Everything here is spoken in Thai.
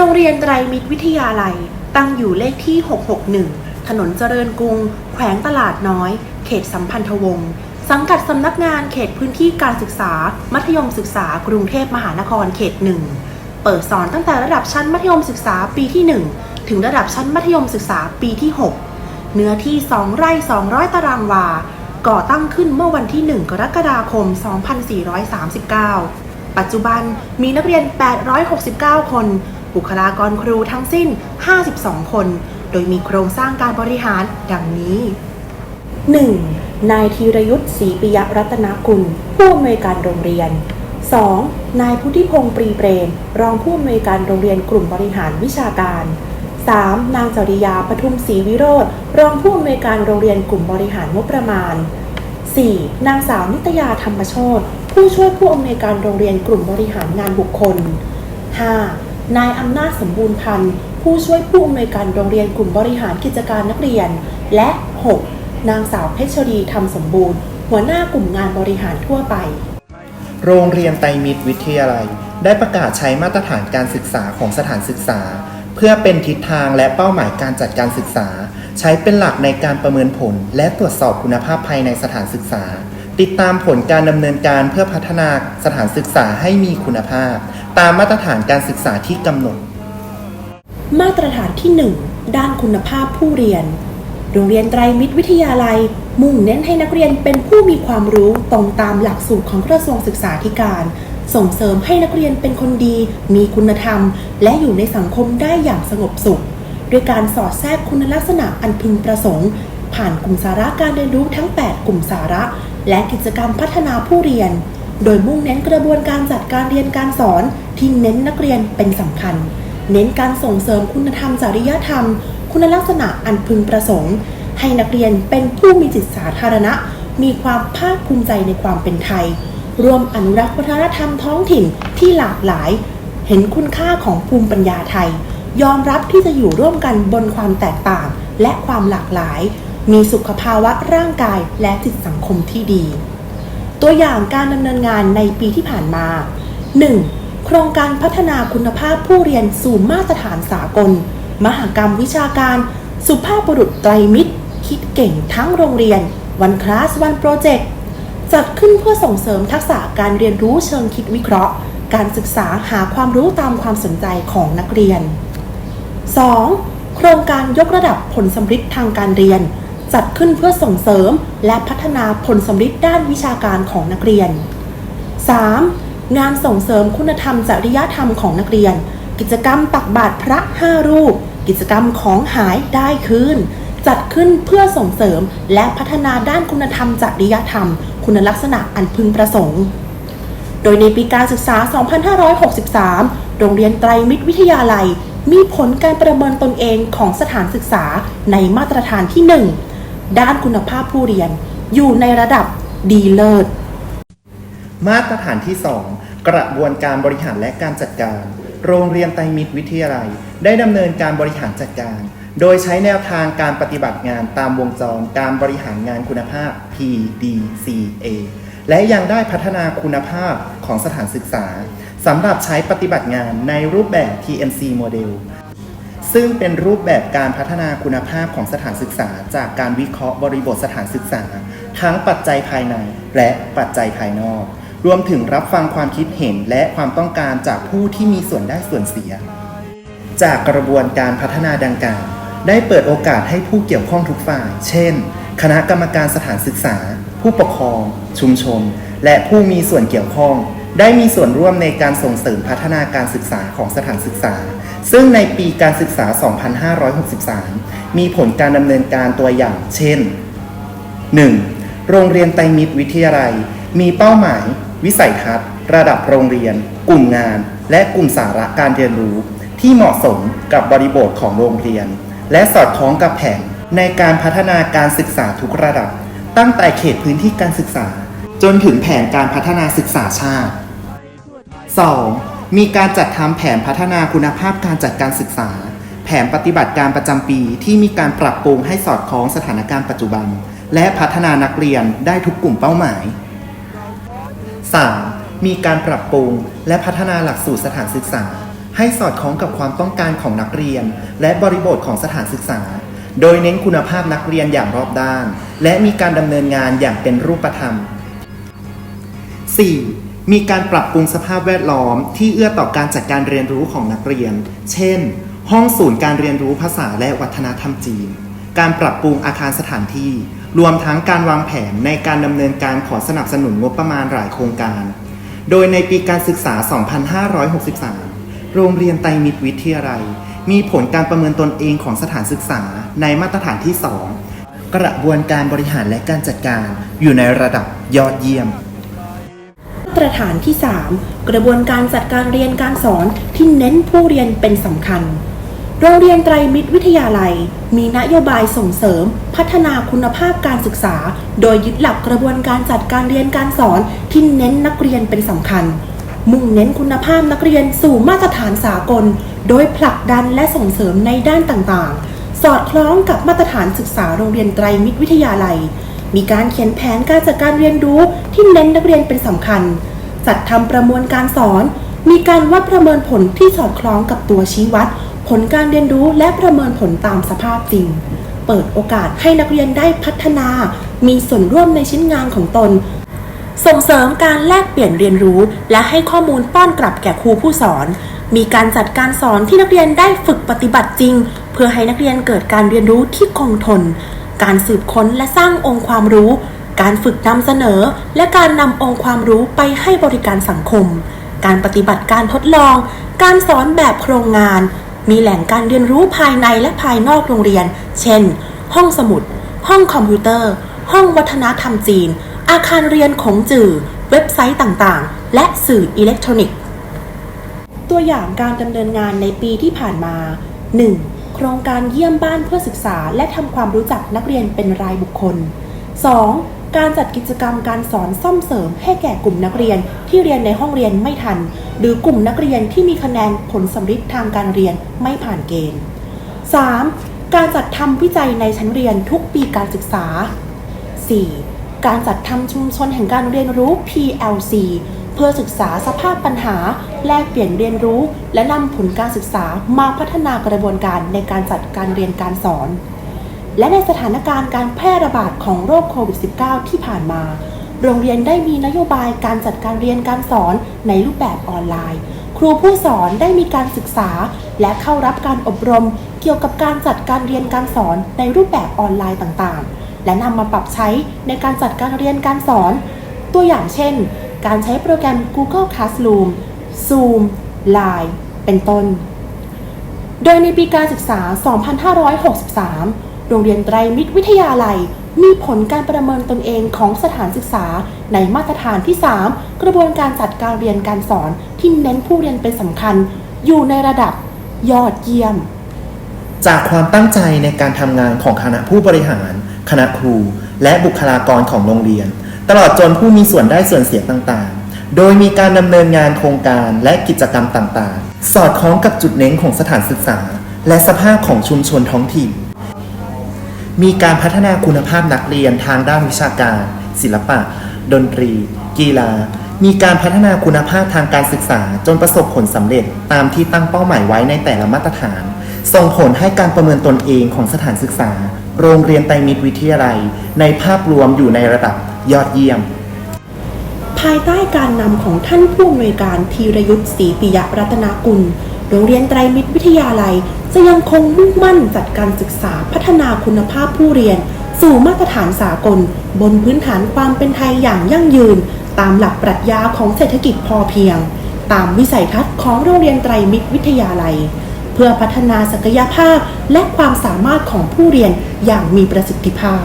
รงเรียนไตรมิตรวิทยาลัย ตั้งอยู่เลขที่ 661 ถนนเจริญกรุง แขวงตลาดน้อย เขตสัมพันธวงศ์สังกัดสำนักงานเขตพื้นที่การศึกษา มัธยมศึกษากรุงเทพมหานครเขตหนึ่งเปิดสอนตั้งแต่ระดับชั้นมัธยมศึกษาปีที่ 1 ถึงระดับชั้นมัธยมศึกษาปีที่ 6 เนื้อที่ 2 ไร่ 200 ตารางวา ก่อตั้งขึ้นเมื่อวันที่ 1 กรกฎาคม 2439 ปัจจุบันมีนักเรียน 869 คน บุคลากรครูทั้งสิ้น 52 คน โดยมีโครงสร้างการบริหารดังนี้ 1. นายธีรยุทธ์ศรีปิยรัตนกุล ผู้อำนวยการโรงเรียน 2. นายพุทธิพงศ์ปรีเปรม รองผู้อำนวยการโรงเรียนกลุ่มบริหารวิชาการ 3. นางจริยาปทุมศรีวิโรธรองผู้อำนวยการโรงเรียนกลุ่มบริหารงบประมาณ 4. นางสาวนิตยาธรรมโชตผู้ช่วยผู้อำนวยการโรงเรียนกลุ่มบริหารงานบุคคล 5. นายอำนาจสมบูรณ์พันธ์ ผู้ช่วยผู้อำนวยการโรงเรียนกลุ่มบริหารกิจการนักเรียน และ 6. นางสาวเพชรีธรรมสมบูรณ์ หัวหน้ากลุ่มงานบริหารทั่วไป โรงเรียนไตรมิตรวิทยาลัย ได้ประกาศใช้มาตรฐานการศึกษาของสถานศึกษา เพื่อเป็นทิศทางและเป้าหมายการจัดการศึกษา ใช้เป็นหลักในการประเมินผล และตรวจสอบคุณภาพภายในสถานศึกษา ติดตามผลการดำเนินการเพื่อพัฒนาสถานศึกษาให้มีคุณภาพ ตามมาตรฐานการศึกษาที่กำหนด มาตรฐานที่ 1 ด้านคุณภาพผู้เรียน โรงเรียนไตรมิตรวิทยาลัย มุ่งเน้นให้นักเรียนเป็นผู้มีความรู้ตรงตามหลักสูตรของกระทรวงศึกษาธิการ ส่งเสริมให้นักเรียนเป็นคนดี มีคุณธรรม และอยู่ในสังคมได้อย่างสงบสุข ด้วยการสอดแทรกคุณลักษณะอันพึงประสงค์ ผ่านกลุ่มสาระการเรียนรู้ทั้ง 8 กลุ่มสาระ และกิจกรรมพัฒนาผู้เรียน โดยมุ่งเน้นกระบวนการจัดการเรียนการสอนที่เน้นนักเรียนเป็นสำคัญ เน้นการส่งเสริมคุณธรรมจริยธรรม คุณลักษณะอันพึงประสงค์ ให้นักเรียนเป็นผู้มีจิตสาธารณะ มีความภาคภูมิใจในความเป็นไทยรวมอนุรักษ์วัฒนธรรมท้องถิ่นที่หลากหลาย เห็นคุณค่าของภูมิปัญญาไทย ยอมรับที่จะอยู่ร่วมกันบนความแตกต่างและความหลากหลาย มีสุขภาวะร่างกายและจิตสังคมที่ดี ตัวอย่างการดำเนินงานในปีที่ผ่านมา 1. โครงการพัฒนาคุณภาพผู้เรียนสู่มาตรฐานสากล มหกรรมวิชาการ สุภาพบุรุษไตรมิตร คิดเก่งทั้งโรงเรียน วันคลาสวันโปรเจกต์จัดขึ้นเพื่อส่งเสริมทักษะการเรียนรู้เชิงคิดวิเคราะห์ การศึกษาหาความรู้ตามความสนใจของนักเรียน 2. โครงการยกระดับผลสำฤทธิ์ทางการเรียน จัดขึ้นเพื่อส่งเสริมและพัฒนาผลสำฤทธิ์ด้านวิชาการของนักเรียน 3. งานส่งเสริมคุณธรรมจริยธรรมของนักเรียน กิจกรรมตักบาตรพระ5รูป กิจกรรมของหายได้คืนจัดขึ้นเพื่อส่งเสริมและพัฒนาด้านคุณธรรมจริยธรรม คุณลักษณะอันพึงประสงค์ โดยในปีการศึกษา 2563 โรงเรียนไตรมิตรวิทยาลัย มีผลการประเมินตนเองของสถานศึกษาในมาตรฐานที่ 1 ด้านคุณภาพผู้เรียน อยู่ในระดับดีเลิศ มาตรฐานที่ 2 กระบวนการบริหารและการจัดการ โรงเรียนไตรมิตรวิทยาลัย ได้ดำเนินการบริหารจัดการ โดยใช้แนวทางการปฏิบัติงานตามวงจรการบริหารงานคุณภาพ PDCA และยังได้พัฒนาคุณภาพของสถานศึกษา สำหรับใช้ปฏิบัติงานในรูปแบบ TMC Model ซึ่งเป็นรูปแบบการพัฒนาคุณภาพของสถานศึกษา จากการวิเคราะห์บริบทสถานศึกษา ทั้งปัจจัยภายในและปัจจัยภายนอก รวมถึงรับฟังความคิดเห็นและความต้องการจากผู้ที่มีส่วนได้ส่วนเสีย จากกระบวนการพัฒนาดังกล่าวได้เปิดโอกาสให้ผู้เกี่ยวข้องทุกฝ่าย เช่น คณะกรรมการสถานศึกษา ผู้ปกครอง ชุมชน และผู้มีส่วนเกี่ยวข้อง ได้มีส่วนร่วมในการส่งเสริมพัฒนาการศึกษาของสถานศึกษา ซึ่งในปีการศึกษา 2563 มีผลการดำเนินการตัวอย่าง เช่น 1. โรงเรียนไตรมิตรวิทยาลัย มีเป้าหมาย วิสัยทัศน์ ระดับโรงเรียน กลุ่มงาน และกลุ่มสาระการเรียนรู้ ที่เหมาะสมกับบริบทของโรงเรียน และสอดคล้องกับแผนในการพัฒนาการศึกษาทุกระดับ ตั้งแต่เขตพื้นที่การศึกษา จนถึงแผนการพัฒนาศึกษาชาติ 2. มีการจัดทำแผนพัฒนาคุณภาพการจัดการศึกษา แผนปฏิบัติการประจำปีที่มีการปรับปรุงให้สอดคล้องสถานการณ์ปัจจุบัน และพัฒนานักเรียนได้ทุกกลุ่มเป้าหมาย 3. มีการปรับปรุงและพัฒนาหลักสูตรสถานศึกษา ให้สอดคล้องกับความต้องการของนักเรียน และบริบทของสถานศึกษา โดยเน้นคุณภาพนักเรียนอย่างรอบด้าน และมีการดำเนินงานอย่างเป็นรูปธรรม 4. มีการปรับปรุงสภาพแวดล้อม ที่เอื้อต่อการจัดการเรียนรู้ของนักเรียน เช่น ห้องศูนย์การเรียนรู้ภาษาและวัฒนธรรมจีน การปรับปรุงอาคารสถานที่ รวมทั้งการวางแผนในการดำเนินการขอสนับสนุนงบประมาณหลายโครงการ โดยในปีการศึกษา 2563 โรงเรียนไตรมิตรวิทยาลัย มีผลการประเมินตนเองของสถานศึกษาในมาตรฐานที่ 2 กระบวนการบริหารและการจัดการอยู่ในระดับยอดเยี่ยม ตรฐานที่ 3 กระบวนการจัดการเรียนการสอนที่เน้นผู้เรียนเป็นสำคัญ โรงเรียนไตรมิตรวิทยาลัย มีนโยบายส่งเสริม พัฒนาคุณภาพการศึกษา โดยยึดหลักกระบวนการจัดการเรียนการสอนที่เน้นนักเรียนเป็นสำคัญ มุ่งเน้นคุณภาพนักเรียนสู่มาตรฐานสากล โดยผลักดันและส่งเสริมในด้านต่างๆ สอดคล้องกับมาตรฐานศึกษาโรงเรียนไตรมิตรวิทยาลัยมีการเขียนแผนการจัดการเรียนรู้ที่เน้นนักเรียนเป็นสำคัญ จัดทำประมวลการสอน มีการวัดประเมินผลที่สอดคล้องกับตัวชี้วัด ผลการเรียนรู้และประเมินผลตามสภาพจริง เปิดโอกาสให้นักเรียนได้พัฒนา มีส่วนร่วมในชิ้นงานของตน ส่งเสริมการแลกเปลี่ยนเรียนรู้ และให้ข้อมูลป้อนกลับแก่ครูผู้สอน มีการจัดการสอนที่นักเรียนได้ฝึกปฏิบัติจริง เพื่อให้นักเรียนเกิดการเรียนรู้ที่คงทน การสืบค้นและสร้างองค์ความรู้ การฝึกนำเสนอ และการนำองค์ความรู้ไปให้บริการสังคม การปฏิบัติการทดลอง การสอนแบบโครงงาน มีแหล่งการเรียนรู้ภายในและภายนอกโรงเรียน เช่น ห้องสมุด ห้องคอมพิวเตอร์ ห้องวัฒนธรรมจีน อาคารเรียนของจื่อ เว็บไซต์ต่างๆ และสื่ออิเล็กทรอนิกส์ ตัวอย่างการดำเนินงานในปีที่ผ่านมา 1. โครงการเยี่ยมบ้านเพื่อศึกษา และทำความรู้จักนักเรียนเป็นรายบุคคล 2. การจัดกิจกรรมการสอนซ่อมเสริมให้แก่กลุ่มนักเรียนที่เรียนในห้องเรียนไม่ทัน หรือกลุ่มนักเรียนที่มีคะแนนผลสำฤทธิ์ทางการเรียนไม่ผ่านเกณฑ์ 3. การจัดทำวิจัยในชั้นเรียนทุกปีการศึกษา 4. การจัดทำชุมชนแห่งการเรียนรู้ PLC เพื่อศึกษาสภาพปัญหา แลกเปลี่ยนเรียนรู้ และนำผลการศึกษามาพัฒนากระบวนการในการจัดการเรียนการสอน และในสถานการณ์การแพร่ระบาดของโรคโควิด -19 ที่ผ่านมา โรงเรียนได้มีนโยบายการจัดการเรียนการสอนในรูปแบบออนไลน์ ครูผู้สอนได้มีการศึกษา และเข้ารับการอบรม เกี่ยวกับการจัดการเรียนการสอนในรูปแบบออนไลน์ต่างๆ และนำมาปรับใช้ในการจัดการเรียนการสอน ตัวอย่างเช่น การใช้โปรแกรม Google Classroom Zoom Line เป็นต้น โดยในปีการศึกษา 2563 โรงเรียนไตรมิตรวิทยาลัย มีผลการประเมินตนเองของสถานศึกษา ในมาตรฐานที่ 3 กระบวนการจัดการเรียนการสอนที่เน้นผู้เรียนเป็นสำคัญ อยู่ในระดับยอดเยี่ยม จากความตั้งใจในการทำงานของคณะผู้บริหาร คณะครู และบุคลากรของโรงเรียน ตลอดจนผู้มีส่วนได้ส่วนเสียต่างๆ โดยมีการดำเนินงานโครงการและกิจกรรมต่างๆ สอดคล้องกับจุดเน้นของสถานศึกษา และสภาพของชุมชนท้องถิ่น มีการพัฒนาคุณภาพนักเรียนทางด้านวิชาการ ศิลปะ ดนตรี กีฬา มีการพัฒนาคุณภาพทางการศึกษา จนประสบผลสำเร็จตามที่ตั้งเป้าหมายไว้ในแต่ละมาตรฐาน ส่งผลให้การประเมินตนเองของสถานศึกษา โรงเรียนไตรมิตรวิทยาลัย ในภาพรวมอยู่ในระดับยอดเยี่ยม ภายใต้การนำของท่านผู้อำนวยการธีรยุทธ์ศรีปิยรัตนากุล โรงเรียนไตรมิตรวิทยาลัย จะยังคงมุ่งมั่นจัดการศึกษาพัฒนาคุณภาพผู้เรียน สู่มาตรฐานสากล บนพื้นฐานความเป็นไทยอย่างยั่งยืน ตามหลักปรัชญาของเศรษฐกิจพอเพียง ตามวิสัยทัศน์ของโรงเรียนไตรมิตรวิทยาลัย เพื่อพัฒนาศักยภาพและความสามารถของผู้เรียนอย่างมีประสิทธิภาพ